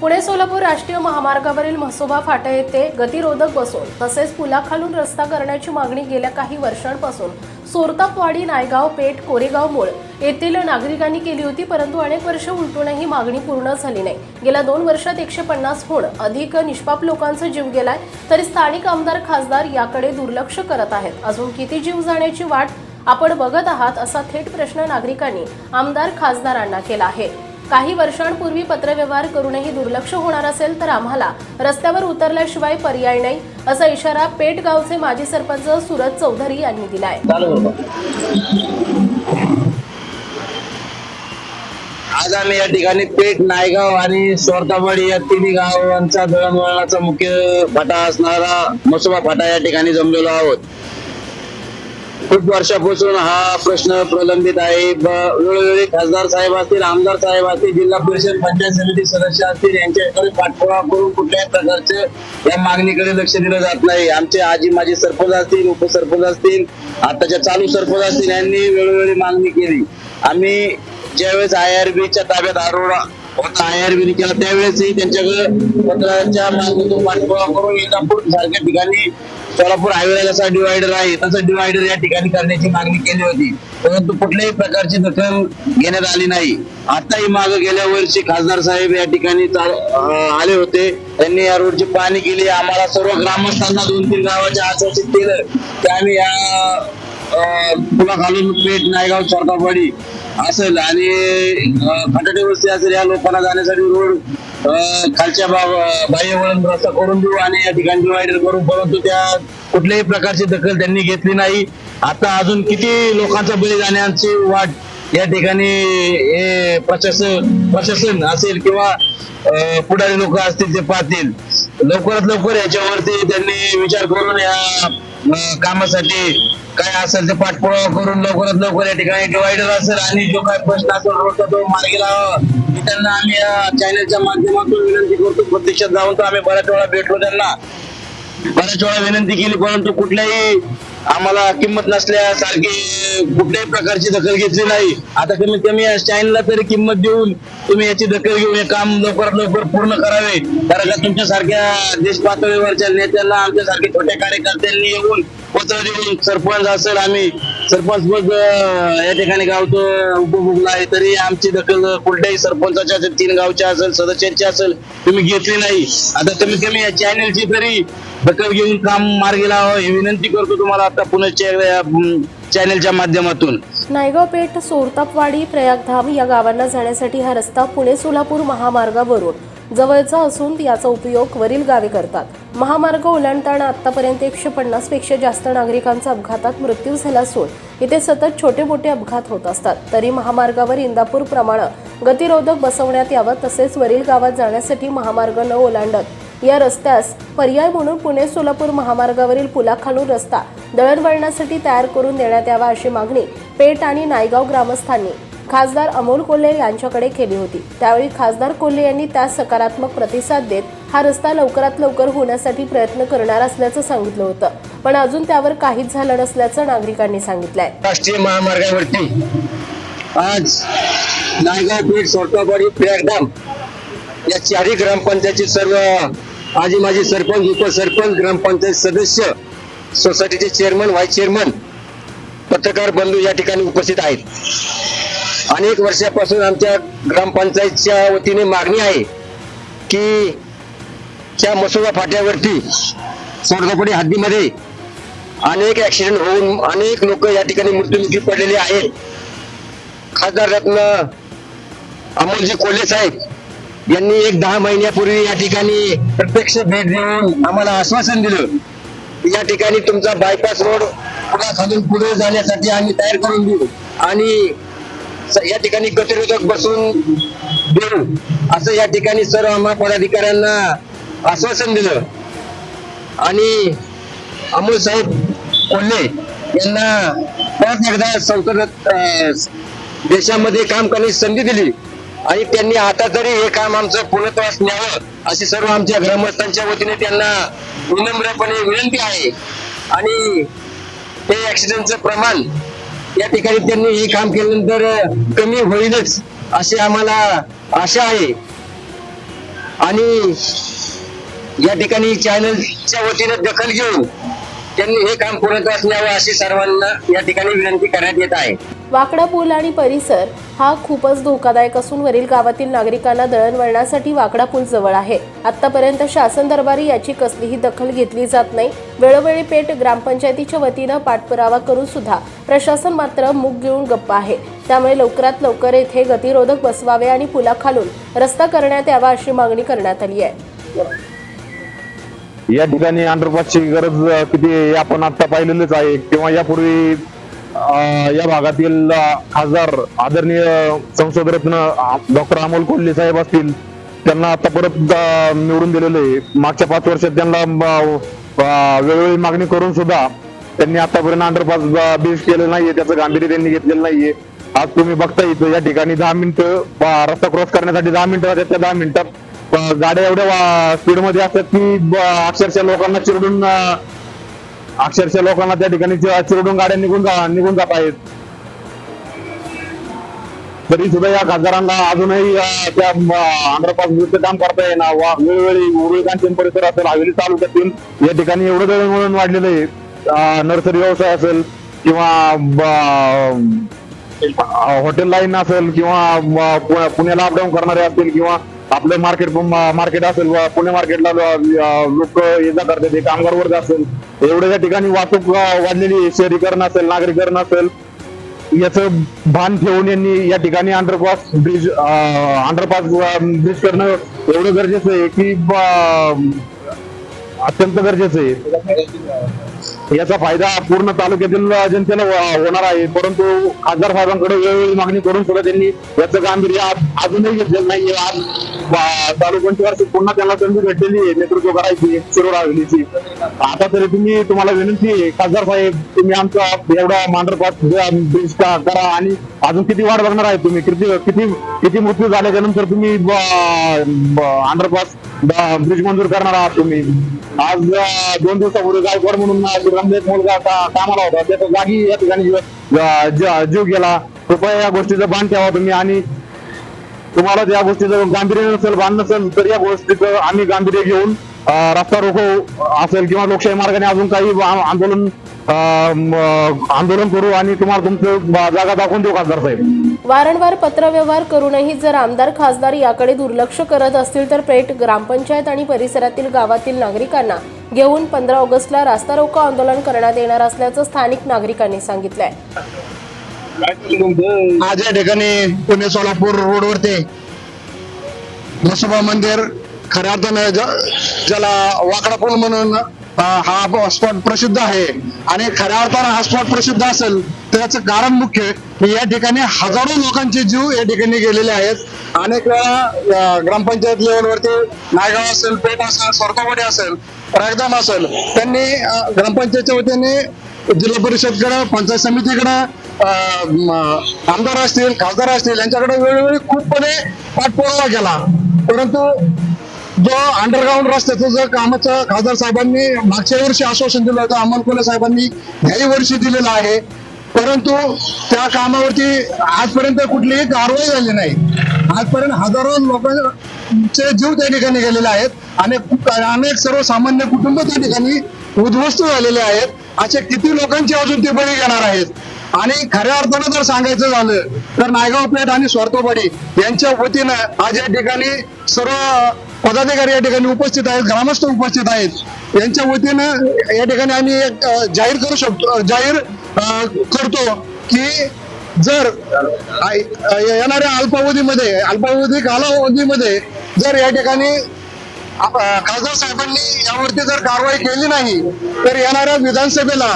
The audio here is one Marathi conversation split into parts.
पुणे सोलापूर राष्ट्रीय महामार्गावरील म्हसोबा फाटा येथे गतिरोधक बसून तसेच पुलाखालून रस्ता करण्याची मागणी गेल्या काही वर्षांपासून सोरतापवाडी नायगाव पेठ कोरेगाव मूळ येथील नागरिकांनी केली होती परंतु अनेक वर्ष उलटूनही मागणी पूर्ण झाली नाही. गेल्या दोन वर्षात एकशे पन्नासहून अधिक निष्पाप लोकांचा जीव गेलाय तरी स्थानिक आमदार खासदार याकडे दुर्लक्ष करत आहेत. अजून किती जीव जाण्याची वाट आपण बघत आहात असा थेट प्रश्न नागरिकांनी आमदार खासदारांना केला आहे. काही वर्षांपूर्वी पत्रव्यवहार करूनही दुर्लक्ष होणार असेल तर आम्हाला रस्त्यावर उतरल्याशिवाय पर्याय नाही असा इशारा पेठ गावचे माजी सरपंच सुरज चौधरी यांनी दिलाय. आज आम्ही या ठिकाणी पेठ नायगाव आणि स्वरतावाडी या तिन्ही गावांचा दळणवळणाचा मुख्य फाटा असणारा मसोबा फाटा या ठिकाणी जमलेलो आहोत. खूप वर्षापासून हा प्रश्न प्रलंबित आहे. वेळोवेळी खासदार साहेब असतील आमदार साहेब असतील जिल्हा परिषद पंचायत समिती सदस्य असतील यांच्याकडे पाठपुरावा करून कुठल्याही प्रकारचे या मागणीकडे लक्ष दिलं जात नाही. आमचे आजी माजी सरपंच असतील उपसरपंच असतील आताच्या चालू सरपंच असतील यांनी वेळोवेळी मागणी केली. आम्ही ज्यावेळेस आय आर बीच्या ताब्यात आरोडा होता केला त्यावेळेसही त्यांच्याकडे पत्राच्या मागणीतून पाठपुरावा करून इंदापूर सारख्या ठिकाणी सोलापूर हायवे जसा डिवायडर आहे तसं डिवायडर या ठिकाणी करण्याची मागणी केली होती. परंतु कुठल्याही प्रकारची दखल घेण्यात आली नाही. आताही माग गेल्या वर्षी खासदार साहेब या ठिकाणी आले होते. त्यांनी या रोडची पाहणी केली. आम्हाला सर्व ग्रामस्थांना दोन तीन गावाच्या आश्वासित केलं की आम्ही या पुला पुलाखालून पेठ नायगाव सरकारवाडी असेल आणि अं, असेल या लोकांना जाण्यासाठी रोड अं, खालच्या बाह्य वळण रस्ता करून देऊ आणि या ठिकाणी डिवायडर करू. परंतु त्या कुठल्याही प्रकारची दखल त्यांनी घेतली नाही. आता अजून किती लोकांचा बळी जाण्याची वाट या ठिकाणी हे प्रशासन प्रशासन असेल किंवा पुढारी लोक असतील ते पाहतील. लवकरात लवकर याच्यावरती त्यांनी विचार करून या कामासाठी काय असेल ते पाठपुरावा करून लवकरात लवकर या ठिकाणी डिवायडर असेल आणि जो काय प्रश्न असेल रोडचा तो मार्गी लावा. मी त्यांना आम्ही या चॅनलच्या माध्यमातून विनंती करतो प्रत्यक्षात जाऊन तर आम्ही बऱ्याच वेळा भेटलो त्यांना. बऱ्याच वेळा विनंती केली परंतु कुठल्याही आम्हाला किंमत नसल्यासारखी कुठल्याही प्रकारची दखल घेतली नाही. आता कमीत कमी या तरी किंमत देऊन तुम्ही याची दखल घेऊन हे काम लवकरात लवकर पूर्ण करावे. कारण का तुमच्यासारख्या देश पातळीवरच्या नेत्यांना आमच्यासारख्या छोट्या कार्यकर्त्यांनी येऊन पत्र देऊन सरपंच असेल आम्ही. सरपंच पद या ठिकाणी गावचं उपभोगला आहे तरी आमची दखल कुठल्याही सरपंचाच्या असेल तीन गावच्या असेल सदस्यांची असेल तुम्ही घेतली नाही. आता कमीत कमी या चॅनलची तरी दखल घेऊन काम मार्गी लावा. ही विनंती करतो तुम्हाला आता पुन्हा या चॅनलच्या माध्यमातून. नायगाव पेठ सोरतापवाडी प्रयागधाम या गावांना जाण्यासाठी हा रस्ता पुणे सोलापूर महामार्गावरून. जवळचा असून याचा उपयोग वरील गावे करतात. महामार्ग ओलांडताना आतापर्यंत एकशे पन्नासपेक्षा जास्त नागरिकांचा अपघातात मृत्यू झाला असून इथे सतत छोटे मोठे अपघात होत असतात. तरी महामार्गावर इंदापूर प्रमाणे गतिरोधक बसवण्यात यावं तसेच वरील गावात जाण्यासाठी महामार्ग न ओलांडत या रस्त्यास पर्याय म्हणून पुणे सोलापूर महामार्गावरील पुलाखालून रस्ता दळणवळणासाठी तयार करून देण्यात यावा अशी मागणी पेठ आणि नायगाव ग्रामस्थांनी खासदार अमोल कोल्हे यांच्याकडे केली होती. त्यावेळी खासदार कोल्हे यांनी त्यास सकारात्मक प्रतिसाद देत हा रस्ता लवकरात लवकर होण्यासाठी प्रयत्न करणार असल्याचं सांगितलं होतं. पण अजून त्यावर काहीच झालं नसल्याचं नागरिकांनी सांगितलंय. राष्ट्रीय महामार्गावरती आज नायगाव पेठ सोटवाडी प्रयागधाम या चारही ग्रामपंचायतचे सर्व आजी माजी सरपंच उपसरपंच ग्रामपंचायत सदस्य सोसायटीचे चेअरमन व्हाईस चेअरमन पत्रकार बंधू या ठिकाणी उपस्थित आहेत. अनेक वर्षापासून आमच्या ग्रामपंचायतच्या वतीने मागणी आहे की त्या मसुदा फाट्यावरती सोडगापडी हद्दीमध्ये अनेक ॲक्सिडेंट होऊन अनेक लोक या ठिकाणी मृत्युमुखी पडलेले आहेत. खासदार रत्न अमोलजी कोल्हे साहेब यांनी एक दहा महिन्यापूर्वी या ठिकाणी प्रत्यक्ष भेट देऊन आम्हाला आश्वासन दिलं या ठिकाणी तुमचा बायपास रोड पुन्हा खालून पुढे जाण्यासाठी आम्ही तयार करून देऊ. आणि या ठिकाणी गतिरोधक बसून देऊ असं या ठिकाणी सर्व आम्हा पदाधिकाऱ्यांना आश्वासन दिलं. आणि अमोल साहेब कोल्हे यांना परत एकदा संसद देशामध्ये काम करण्याची संधी दिली. आणि त्यांनी आता तरी हे काम आमचं पूर्णत्वास न्यावं अशी सर्व आमच्या ग्रामस्थांच्या वतीने त्यांना विनम्रपणे विनंती आहे. आणि हे ऍक्सिडेंटचं प्रमाण या ठिकाणी त्यांनी हे काम केल्यानंतर कमी होईलच अशी आम्हाला आशा आहे. आणि या ठिकाणी चॅनलच्या वतीनं दखल घेऊन त्यांनी हे काम पूर्णत्वास असल्यावर अशी सर्वांना या ठिकाणी विनंती करण्यात येत आहे. वाकडा पूल आणि परिसर हा खूपच धोकादायक असून वरील गावातील नागरिकांना दळणवळणासाठी वाकडा पूल जवळ आहे. आतापर्यंत शासन दरबारी याची कसलीही दखल घेतली जात नाही. वेळोवेळी पेठ ग्रामपंचायतीच्या वतीनं पाठपुरावा करून सुद्धा प्रशासन मात्र मुग घेऊन गप्प आहे. त्यामुळे लवकरात लवकर येथे गतिरोधक बसवावे आणि पुलाखालून रस्ता करण्यात यावा अशी मागणी करण्यात आली आहे. या ठिकाणी अंडरपासची गरज किती आपण आता पाहिलेलंच आहे. किंवा यापूर्वी या भागातील खासदार आदरणीय संसदरत्न डॉक्टर अमोल कोल्हे साहेब असतील त्यांना आता परत निवडून दिलेलं आहे. मागच्या पाच वर्षात त्यांना वेळोवेळी मागणी करून सुद्धा त्यांनी आतापर्यंत अंडरपास बीज केलेलं नाहीये. त्याचं गांभीर्य त्यांनी घेतलेलं नाहीये. आज तुम्ही बघता इथं या ठिकाणी दहा मिनिटं रस्ता क्रॉस करण्यासाठी दहा मिनिटं राहतात त्या दहा मिनिटात. गाड्या एवढ्या स्पीडमध्ये असतात की अक्षरशः लोकांना चिरडून अक्षरशः लोकांना त्या ठिकाणी चिरडून गाड्या निघून जा निघून जात आहेत. तरी सुद्धा या खासदारांना अजूनही त्या अंडरपास विरुद्ध काम करता येणार वा वेळोवेळी उरुळकांचन परिसर असेल हवेली तालुक्यातील या ठिकाणी एवढं दळणवळण वाढलेलं आहे. नर्सरी व्यवसाय असेल किंवा हॉटेल लाईन असेल किंवा पु- पुण्याला अपडाऊन करणारे असतील किंवा आपलं मार्केट मार्केट असेल पुणे मार्केटला लोक ये जा करतात ते कामगार वर्ग असेल एवढ्या त्या ठिकाणी वाहतूक वाढलेली शहरीकरण असेल नागरीकरण असेल याचं भान ठेवून यांनी या ठिकाणी अंडरपास ब्रिज अंडरपास ब्रिज करणं एवढं गरजेचं आहे की अत्यंत गरजेचं आहे. याचा फायदा पूर्ण तालुक्यातील जनतेला होणार आहे. परंतु खासदार साहेबांकडे वेळोवेळी मागणी करून सुद्धा त्यांनी याचं गांभीर्य अजूनही घेतलेलं नाहीये. आज चालू तालुक्यांची पुन्हा त्यांना संधी भेटलेली आहे. नेतृत्व करायची शिरोडावलीची आता तरी तुम्ही तुम्हाला विनंती आहे खासदार साहेब तुम्ही आमचा एवढा मांडरपात ब्रिज करा आणि अजून किती वाढ बघणार आहे तुम्ही? किती किती किती मृत्यू झाल्याच्यानंतर तुम्ही अंडरपास ब्रिज मंजूर करणार आहात तुम्ही? आज दोन दिवसापूर्वी गायकवाड म्हणून श्रीरामदेव मुलगा कामाला होता त्याचा जागी या ठिकाणी जीव- गेला. कृपया या गोष्टीचं भान ठेवा तुम्ही आणि तुम्हाला या गोष्टीचं गांभीर्य नसेल भान नसेल तर या गोष्टीचं आम्ही गांभीर्य घेऊन रस्ता रोको असेल किंवा लोकशाही मार्गाने अजून काही आंदोलन आंदोलन करू आणि तुम्हाला तुमचं जागा दाखवून देऊ खासदार साहेब. वारंवार पत्रव्यवहार करूनही जर आमदार खासदार याकडे दुर्लक्ष करत असतील तर पेठ ग्रामपंचायत आणि परिसरातील गावातील नागरिकांना घेऊन पंधरा ऑगस्टला रास्ता रोको आंदोलन करण्यात येणार असल्याचं स्थानिक नागरिकांनी सांगितलंय. आज या ठिकाणी पुणे सोलापूर रोडवरती म्हसोबा मंदिर खऱ्या अर्थानं ज्याला वाकडा पूल म्हणून हा स्पॉट प्रसिद्ध आहे आणि खऱ्या अर्थानं हा स्पॉट प्रसिद्ध असेल त्याचं कारण मुख्य की या ठिकाणी हजारो लोकांचे जीव या ठिकाणी गेलेले आहेत. अनेक वेळा ग्रामपंचायत लेवलवरती नायगाव असेल पेठ असेल स्वर्गवाडी असेल रागदाम असेल. त्यांनी ग्रामपंचायतच्या वतीने जिल्हा परिषदकडं पंचायत समितीकडं आमदार असतील खासदार असतील यांच्याकडे वेळोवेळी खूपपणे पाठपुरावा केला. परंतु जो अंडरग्राऊंड रस्त्याचं जो कामाचं खासदार साहेबांनी मागच्या वर्षी आश्वासन दिलं होतं अमोल कोले साहेबांनी याही वर्षी दिलेलं आहे. परंतु त्या कामावरती आजपर्यंत कुठलीही कारवाई झाली नाही. आजपर्यंत हजारो चे जीव त्या ठिकाणी गेलेले आहेत. आणि अनेक सर्वसामान्य कुटुंब त्या ठिकाणी उद्ध्वस्त झालेले आहेत. असे किती लोकांचे अजून ते बळी घेणार आहेत? आणि खऱ्या अर्थानं जर सांगायचं झालं तर नायगाव पेठ आणि स्वार्थोपाडी यांच्या वतीनं आज या ठिकाणी सर्व पदाधिकारी या ठिकाणी उपस्थित आहेत ग्रामस्थ उपस्थित आहेत. यांच्या वतीनं या ठिकाणी आम्ही एक जाहीर करू शकतो जाहीर करतो की जर येणाऱ्या अल्पावधीमध्ये अल्पावधी कालावधीमध्ये जर या ठिकाणी खासदार साहेबांनी यावरती जर कारवाई केली नाही तर येणाऱ्या विधानसभेला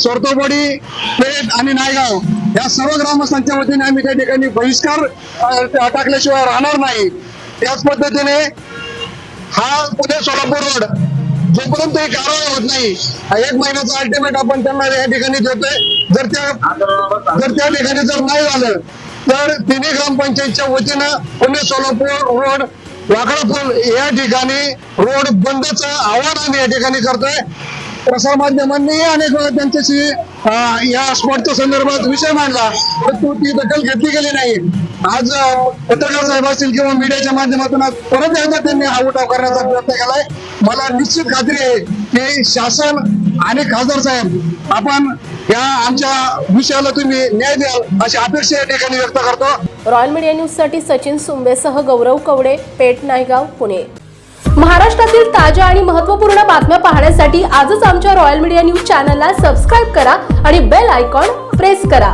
सोरतोबडी पेठ आणि नायगाव या सर्व ग्रामस्थांच्या वतीने आम्ही त्या ठिकाणी बहिष्कार टाकल्याशिवाय राहणार नाही. त्याच पद्धतीने हा पुणे सोलापूर रोड जोपर्यंत ही कारवाई होत नाही एक महिन्याचा अल्टिमेट आपण त्यांना या ठिकाणी देतोय. जर त्या जर त्या ठिकाणी जर नाही झालं तर तिन्ही ग्रामपंचायतच्या वतीनं पुणे सोलापूर रोड वाकडापूर या ठिकाणी रोड बंदचं आव्हान या ठिकाणी करतोय. प्रसार माध्यमांनीही अनेक वेळा त्यांच्याशी या स्पॉटच्या संदर्भात विषय मांडला परंतु ती दखल घेतली गेली नाही. आज पत्रकार साहेब असतील किंवा मीडियाच्या माध्यमातून आज परत एकदा त्यांनी हा उठाव करण्याचा प्रयत्न केलाय. मला निश्चित खात्री आहे की शासन आणि खासदार साहेब आपण या आमच्या विषयाला तुम्ही न्याय द्याल अशी अपेक्षा या ठिकाणी व्यक्त करतो. रॉयल मीडिया न्यूजसाठी सचिन सुंबेसह गौरव कवडे पेठ नायगाव पुणे. महाराष्ट्रातील ताज्या आणि महत्त्वपूर्ण बातम्या पाहण्यासाठी आजच आमच्या रॉयल मीडिया न्यूज चॅनलला सबस्क्राईब करा आणि बेल आयकॉन प्रेस करा.